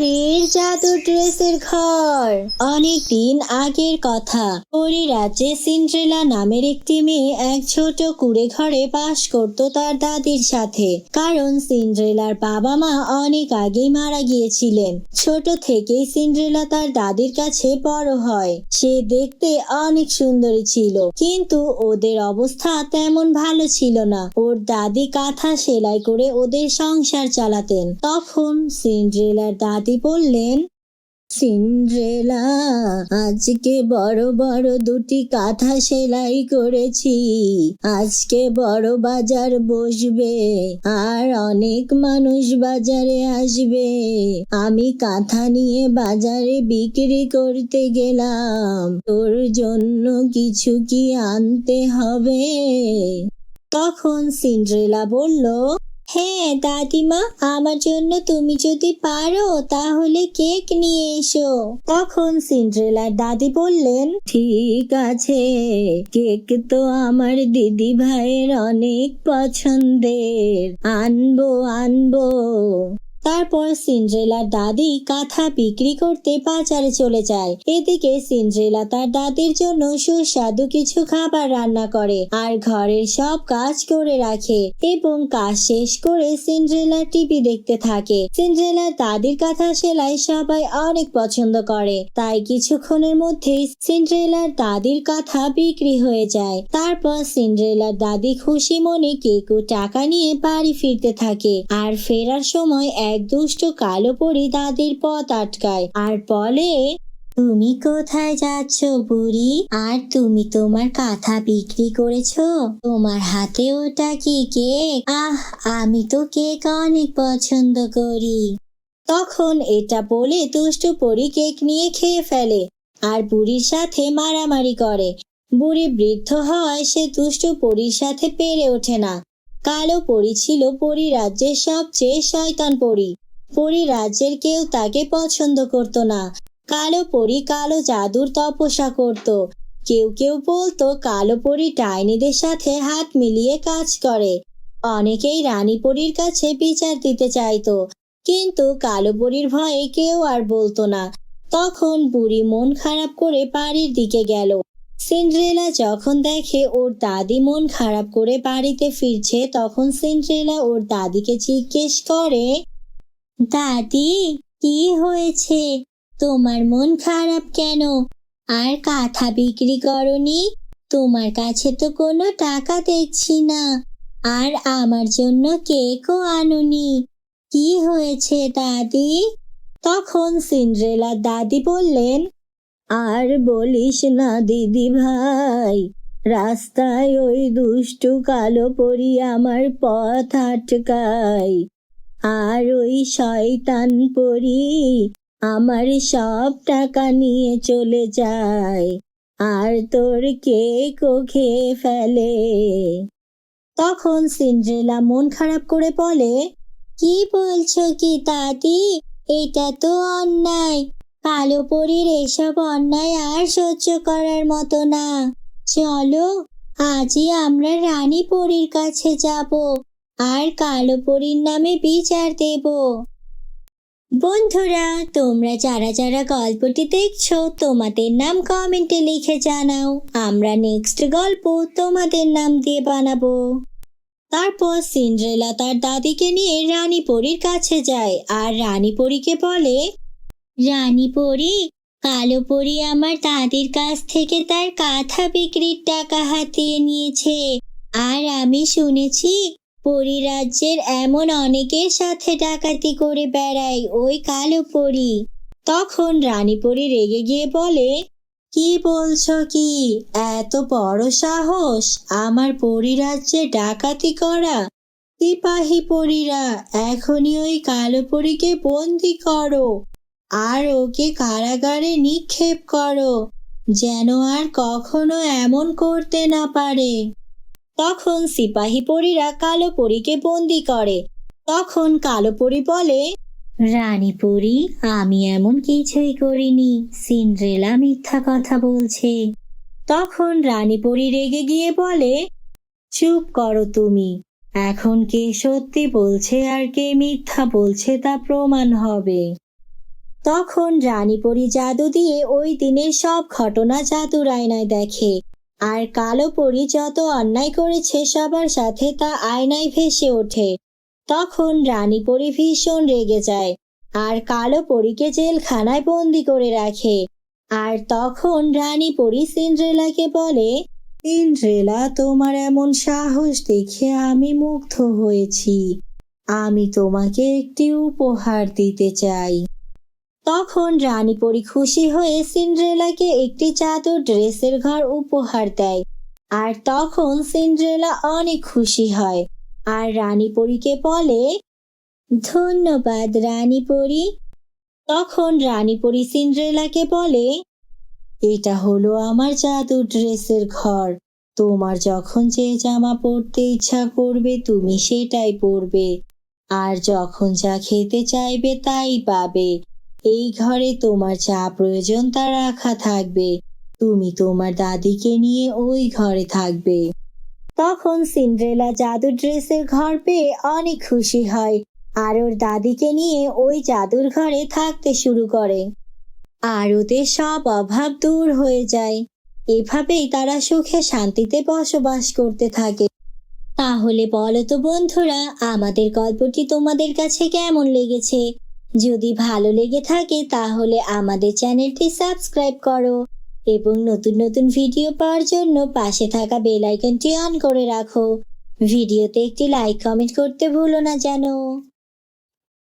পরীর জাদু ড্রেসের ঘর। অনেক দিন আগের কথা। পরী রাজ্যে সিন্ড্রেলা নামের একটি মেয়ে এক ছোট কুড়ে ঘরে বাস করত তার দাদির সাথে। কারণ সিন্ড্রেলার বাবা মা অনেক আগেই মারা গিয়েছিলেন। ছোট থেকেই সিন্ড্রেলা তার দাদির কাছে বড় হয়। সে দেখতে অনেক সুন্দরী ছিল। কিন্তু ওদের অবস্থা তেমন ভালো ছিল না। ওর দাদি কাঁথা সেলাই করে ওদের সংসার চালাতেন। তখন সিন্ড্রেলার দাদি বললেন, সিন্ড্রেলা, আজকে বড় বড় দুটি কাঁথা সেলাই করেছি। আজকে বড় বাজার বসবে আর অনেক মানুষ বাজারে আসবে। আমি কাঁথা নিয়ে বাজারে বিক্রি করতে গেলাম। তোর জন্য কিছু কি আনতে হবে? তখন সিন্ড্রেলা বলল হ্যাঁ দাদিমা, আমার জন্য তুমি যদি পারো, তাহলে কেক নিয়ে এসো। তখন সিন্ড্রেলার দাদি বললেন, ঠিক আছে, কেক তো আমার দিদি ভাইয়ের অনেক পছন্দের। আনব আনব। তারপর সিন্ড্রেলার দাদি কাঁথা বিক্রি করতে বাজারে চলে যায়। এদিকে সিন্ড্রেলা তার দাদির জন্য সুস্বাদু কিছু খাবার রান্না করে আর ঘরের সব কাজ করে রাখে এবং কাজ শেষ করে সিন্ড্রেলা টিভি দেখতে থাকে। সিন্ড্রেলার দাদির কাঁথা সেলাই সবাই অনেক পছন্দ করে, তাই কিছুক্ষণের মধ্যেই সিন্ড্রেলার দাদির কাঁথা বিক্রি হয়ে যায়। তারপর সিন্ড্রেলার দাদি খুশি মনে কেক টাকা নিয়ে বাড়ি ফিরতে থাকে আর ফেরার সময় এক দুষ্ট কালো পরি দাদির পথ আটকায়। আর বলে, তুমি কোথায় যাচ্ছ বুড়ি? আর তুমি তোমার কাঁথা বিক্রি করেছ? তোমার হাতে ওটা কি কেক? আহ, আমি তো কেক অনেক পছন্দ করি। তখন এটা বলে দুষ্ট পরি কেক নিয়ে খেয়ে ফেলে আর বুড়ির সাথে মারামারি করে। বুড়ি বৃদ্ধ হয়, সে দুষ্ট পরীর সাথে পেরে ওঠে না। কালো পরি ছিল পরি রাজ্যের সবচেয়ে শয়তান পরি। পরি রাজ্যের কেউ তাকে পছন্দ করত না। কালো পরি কালো জাদুর তপস্যা করত। কেউ কেউ বলতো কালো পরি ডাইনিদের সাথে হাত মিলিয়ে কাজ করে। অনেকেই রানী পরীর কাছে বিচার দিতে চাইতো। কিন্তু কালো পরীর ভয়ে কেউ আর বলতো না। তখন বুড়ি মন খারাপ করে বাড়ির দিকে গেল। সিন্ড্রেলা যখন দেখে ওর দাদি মন খারাপ করে বাড়িতে ফিরছে, তখন সিন্ড্রেলা ওর দাদিকে জিজ্ঞেস করে, দাদি, কি হয়েছে? তোমার মন খারাপ কেন? আর কাঁথা বিক্রি করনি? তোমার কাছে তো কোনো টাকা দেখছি না। আর আমার জন্য কেকও আনুনি। কি হয়েছে দাদি? তখন সিন্ড্রেলার দাদি বললেন আর বলিস না দিদি ভাই, রাস্তায় ওই দুষ্টু কালো পরি আমার পথ আটকায়। আর ওই শয়তান পরি আমার সব টাকা নিয়ে চলে যায়, আর তোর কেকও খেয়ে ফেলে। তখন সিন্ড্রেলা মন খারাপ করে বলে, কি বলছো কি দাদি এটা তো অন্যায়। কালো পরীর এসব অন্যায় আর সহ্য করার মতো না। চলো, আজই আমরা রানী পরীর কাছে যাব, আর কালো পরীর নামে বিচার দেব। বন্ধুরা, তোমরা যারা যারা গল্পটি দেখছ, তোমাদের নাম কমেন্টে লিখে জানাও। আমরা নেক্সট গল্প তোমাদের নাম দিয়ে বানাবো। তারপর সিন্ড্রেলা তার দাদিকে নিয়ে রানী পরীর কাছে যায়, আর রানী পরীকে বলে রানী পরি, কালো পরি আমার দাদির কাছ থেকে তার কাঁথা বিক্রির টাকা হাতিয়ে নিয়েছে। আর আমি শুনেছি, পরি রাজ্যের এমন অনেকের সাথে ডাকাতি করে বেড়ায় ওই কালো পরি। তখন রানী পরি রেগে গিয়ে বলে, কি বলছো কি? এত বড় সাহস আমার পরিরাজ্যে ডাকাতি করা। সিপাহী পরীরা, এখনই ওই কালো পরীকে বন্দি করো। আর ওকে কারাগারে নিক্ষেপ করো, যেন আর কখনো এমন করতে না পারে। তখন সিপাহী পরীরা কালো পরীকে বন্দি করে। তখন কালো পরী বলে, রানী পরী, আমি এমন কিছুই করিনি। সিন্ড্রেলা মিথ্যা কথা বলছে। তখন রানী পরী রেগে গিয়ে বলে, চুপ করো তুমি। এখন কে সত্যি বলছে আর কে মিথ্যা বলছে তা প্রমাণ হবে। তখন রানী রানীপরি জাদু দিয়ে ওই দিনের সব ঘটনা জাদুর আয়নায় দেখে। আর কালো পরি যত অন্যায় করেছে সবার সাথে তা আয়নায় ভেসে ওঠে। তখন রানী রানীপরি ভীষণ রেগে যায় আর কালো পরীকে জেলখানায় বন্দি করে রাখে। আর তখন রানী পরি সিন্ড্রেলাকে বলে, সিন্ড্রেলা, তোমার এমন সাহস দেখে আমি মুগ্ধ হয়েছি। আমি তোমাকে একটি উপহার দিতে চাই। তখন রানীপরি খুশি হয়ে সিন্ড্রেলাকে একটি চাদর ড্রেসের ঘর উপহার দেয়। আর তখন সিন্ড্রেলা অনেক খুশি হয়। আর রানীপরীকে বলে, ধন্যবাদ রানী রানীপরি তখন রানীপরি সিন্ড্রেলাকে বলে, এটা হলো আমার জাদুর ড্রেসের ঘর। তোমার যখন যে জামা পরতে ইচ্ছা করবে, তুমি সেটাই পরবে। আর যখন যা খেতে চাইবে, তাই পাবে। এই ঘরে তোমার যা প্রয়োজন তা রাখা থাকবে। তুমি তোমার দাদিকে নিয়ে ওই ঘরে থাকবে। তখন সিন্ড্রেলা জাদুর ড্রেসের ঘর পেয়ে অনেক খুশি হয় আর ওর দাদিকে নিয়ে ওই জাদুর ঘরে থাকতে শুরু করে। আর ওদের সব অভাব দূর হয়ে যায়। এভাবেই তারা সুখে শান্তিতে বসবাস করতে থাকে। তাহলে বলো তো বন্ধুরা, আমাদের গল্পটি তোমাদের কাছে কেমন লেগেছে? যদি ভালো লেগে থাকে তাহলে আমাদের চ্যানেলটি সাবস্ক্রাইব করো এবং নতুন নতুন ভিডিও পাওয়ার জন্য পাশে থাকা বেল আইকনটি অন করে রাখো। ভিডিওতে একটি লাইক, কমেন্ট করতে ভুলো না যেন।